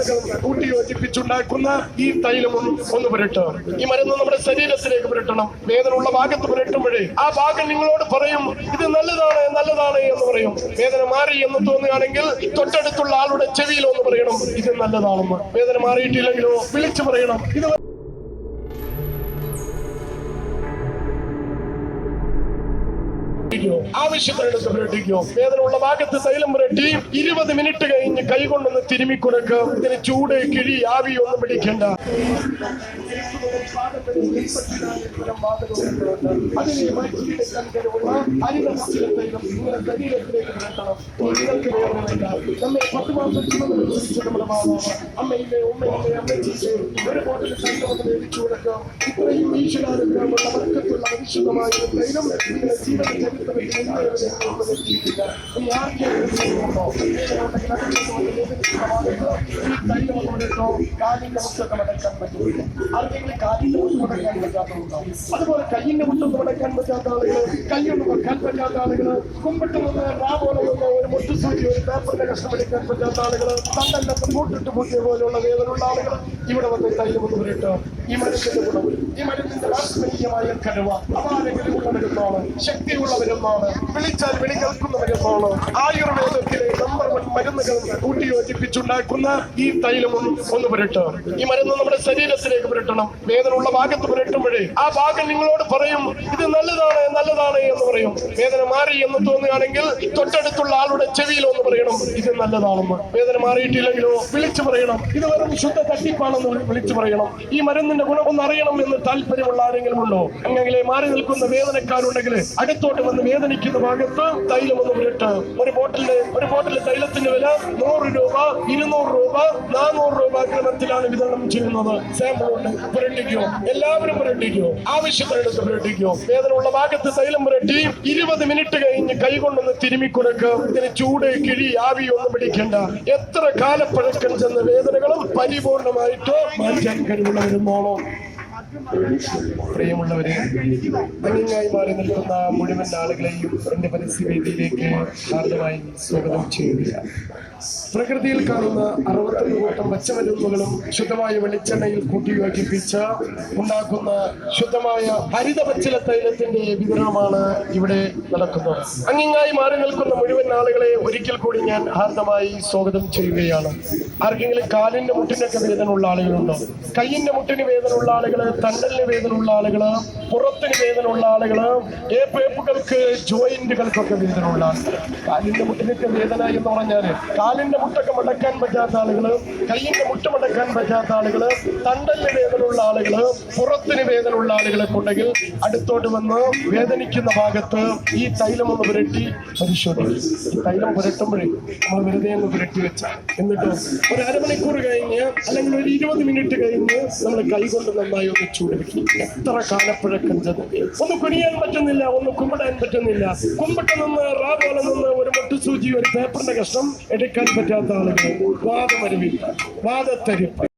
മരുന്നുകൾ കൂട്ടി യോജിപ്പിച്ചുണ്ടാക്കുന്ന ഈ തൈലം ഒന്ന് പുരട്ടുക ഈ മരുന്ന് നമ്മുടെ ശരീരത്തിലേക്ക് പുരട്ടണം. വേദന ഉള്ള ഭാഗത്ത് പുരട്ടുമ്പോഴേ ആ ഭാഗം നിങ്ങളോട് പറയും ഇത് നല്ലതാണ് നല്ലതാണ് എന്ന് പറയും. വേദന മാറി എന്ന് തോന്നുകയാണെങ്കിൽ തൊട്ടടുത്തുള്ള ആളുടെ ചെവിയിൽ ഒന്ന് പറയണം ഇത് നല്ലതാണെന്ന്. വേദന മാറിയിട്ടില്ലെങ്കിലോ വിളിച്ചു പറയണം. ഇത് പുരട്ടിക്കോ ആവശ്യമുള്ളിടത്ത് പുരട്ടിക്കോ വേദനയുള്ള ഭാഗത്ത് തൈലം പുരട്ടി ഇരുപത് മിനിറ്റ് കഴിഞ്ഞ് കൈ കൊണ്ടൊന്ന് തിരുമ്മി കൊടുക്കുക ഇതിന് ചൂട് കിഴി ആവി ഒന്നും പിടിക്കണ്ട. നമ്മെ പത്ത് മാസം നമ്മുടെ മാതാവ് അമ്മയിലെ ഉമ്മയിലെ അമ്മച്ചിക്ക് ഒരു ബോട്ടിൽ ഒന്ന് മേടിച്ചു കൊടുക്കുക ഇത്രയും ഈശ്വരാനുഗ്രഹമുള്ള വർക്കത്തുള്ള ഒരു തൈലം ജീവിത ചരിത്രത്തിൽ ഇന്നേവരെ ഒന്നും പറ്റാത്തതുണ്ടോ അതുപോലെ കയ്യിന്റെ മുറ്റം മടക്കാൻ പറ്റാത്ത ആളുകൾ കൈയൊന്ന് വെക്കാൻ പറ്റാത്ത ആളുകൾ കുമ്പിട്ട് വന്ന് റാ പോലെ ഒരു മുട്ടുസൂചി ഒരു പേപ്പറിന്റെ കഷ്ണം എടുക്കാൻ പറ്റാത്ത ആളുകൾ മുട്ടിട്ട് പൊട്ടിയ പോലെയുള്ള വേദനയുള്ള ആളുകൾ ഇവിടെ വന്ന് തൈലം ഈ മരുന്നിന്റെ ഗുണം ഈ മരുന്നിന്റെ ആത്മീയമായ കരുവ അപാരങ്ങളിൽ മരുന്നാണ് ശക്തിയുള്ള മരുന്നാണ് വിളിച്ചാൽ വിളി കേൾക്കുന്നവരുമാണ് ആയുർവേദത്തിലെ വൺ കൂട്ടി യോജിപ്പിച്ചുണ്ടാക്കുന്ന ഈ തൈലം ഒന്ന് പുരട്ടുക ഈ മരുന്ന് നമ്മുടെ ശരീരത്തിലേക്ക് പുരട്ടണം. വേദന ഉള്ള ഭാഗത്ത് പുരട്ടുമ്പോഴേ ആ ഭാഗം നിങ്ങളോട് പറയും ഇത് നല്ലതാണ് നല്ലതാണ് എന്ന് പറയും. വേദന മാറി എന്ന് തോന്നുകയാണെങ്കിൽ തൊട്ടടുത്തുള്ള ആളുടെ ചെവിയിൽ ഒന്ന് പറയണം ഇത് നല്ലതാണെന്ന്. വേദന മാറിയിട്ടില്ലെങ്കിലോ? വിളിച്ചു പറയണം. ഇത് വെറും ശുദ്ധ തട്ടിപ്പാണെന്ന് വിളിച്ചു പറയണം. ഈ മരുന്നിന്റെ ഗുണം ഒന്ന് അറിയണം എന്ന് താല്പര്യമുള്ള ആരെങ്കിലും ഉണ്ടോ? അങ്ങനെ മാറി നിൽക്കുന്ന വേദനക്കാരുണ്ടെങ്കിൽ അടുത്തോട്ട് വന്ന് വേദനിക്കുന്ന ഭാഗത്ത് തൈലം ഒന്ന് പുരട്ട്. ഒരു ബോട്ടിലെ ഒരു ബോട്ടിൽ തൈലത്തിന്റെ വില നൂറ് രൂപ ഇരുന്നൂറ് രൂപ നാനൂറ് രൂപ ക്രമത്തിലാണ് വിതരണം ചെയ്യുന്നത്. സാമ്പിൾ ഉണ്ട്. പുരട്ടിക്കോ. എല്ലാവരും പുരട്ടിക്കോ. ആവശ്യത്തിനടുത്ത് പുരട്ടിക്കോ. വേദനയുള്ള ഭാഗത്ത് തൈലം പുരട്ടി ഇരുപത് മിനിറ്റ് കഴിഞ്ഞ് കൈ കൊണ്ടൊന്ന് തിരുമ്മി കൊടുക്കുക ഇതിന് ചൂട് കിഴി ആവി ഒന്നും പിടിക്കണ്ട. എത്ര കാലപ്പഴക്കം ചെന്ന വേദനകളും പരിപൂർണമായിട്ട് മാറ്റാൻ കഴിവുള്ളവരുന്നോളോ പ്രിയമുള്ളവരെ ഭംഗിയായി മാറി നിൽക്കുന്ന മുഴുവൻ ആളുകളെയും എന്റെ പരിസ്ഥിതിയിലേക്ക് ഹാർദമായി സ്വാഗതം ചെയ്യുകയാണ്. പ്രകൃതിയിൽ കാണുന്ന അറുപത്തൊന്ന് കൂട്ടം പച്ചമരുന്നുകളും ശുദ്ധമായ വെളിച്ചെണ്ണയിൽ കൂട്ടി യോജിപ്പിച്ച് ഉണ്ടാക്കുന്ന ശുദ്ധമായ ഹരിത പച്ചില തൈലത്തിന്റെ വിതരണമാണ് ഇവിടെ നടക്കുന്നത്. അങ്ങിങ്ങായി മാറി നിൽക്കുന്ന മുഴുവൻ ആളുകളെ ഒരിക്കൽ കൂടി ഞാൻ ഹാർദമായി സ്വാഗതം ചെയ്യുകയാണ്. ആർക്കെങ്കിലും കാലിന്റെ മുട്ടിനൊക്കെ ഉള്ള ആളുകളുണ്ടോ? കയ്യിന്റെ മുട്ടിന് ഉള്ള ആളുകൾ തണ്ടലിന് വേദനയുള്ള ആളുകൾ പുറത്തിന് വേദനയുള്ള ആളുകൾ ഏപ്പേപ്പുകൾക്ക് ജോയിന്റുകൾക്കൊക്കെ വേദനയുള്ള ആളുകൾ കാലിന്റെ മുട്ടിനൊക്കെ വേദന എന്ന് പറഞ്ഞാൽ കാലിന്റെ മുട്ടൊക്കെ മടക്കാൻ പറ്റാത്ത ആളുകൾ കൈയിന്റെ മുട്ട മടക്കാൻ പറ്റാത്ത ആളുകൾ തണ്ടലിന് വേദനയുള്ള ആളുകൾ പുറത്തിന് വേദനയുള്ള ആളുകളെ ഉണ്ടെങ്കിൽ അടുത്തോട്ട് വന്ന് വേദനിക്കുന്ന ഭാഗത്ത് ഈ തൈലം ഒന്ന് പുരട്ടി പരിശോധിക്കും. ഈ തൈലം പുരട്ടുമ്പോഴേ നമ്മൾ വെറുതെ ഒന്ന് പുരട്ടി വെച്ച എന്നിട്ട് ഒരു അരമണിക്കൂർ കഴിഞ്ഞ് അല്ലെങ്കിൽ ഒരു ഇരുപത് മിനിറ്റ് കഴിഞ്ഞ് നമ്മൾ കൈകൊണ്ട് നന്നായി ഒന്ന് ചൂടുവെക്കും എത്ര കാലപ്പഴക്കം ഒന്ന് കുനിയാൻ പറ്റുന്നില്ല ഒന്ന് കുമ്പിടാൻ പറ്റുന്നില്ല. കുമ്പിട്ട് നിന്ന് റാബോളം നിന്ന് ഒരു മുട്ടുസൂചി ഒരു പേപ്പറിന്റെ കഷ്ണം എടുക്കാൻ പറ്റാത്ത ആളുകൾ വാദമരുവില്ല വാദത്തരിപ്പ്.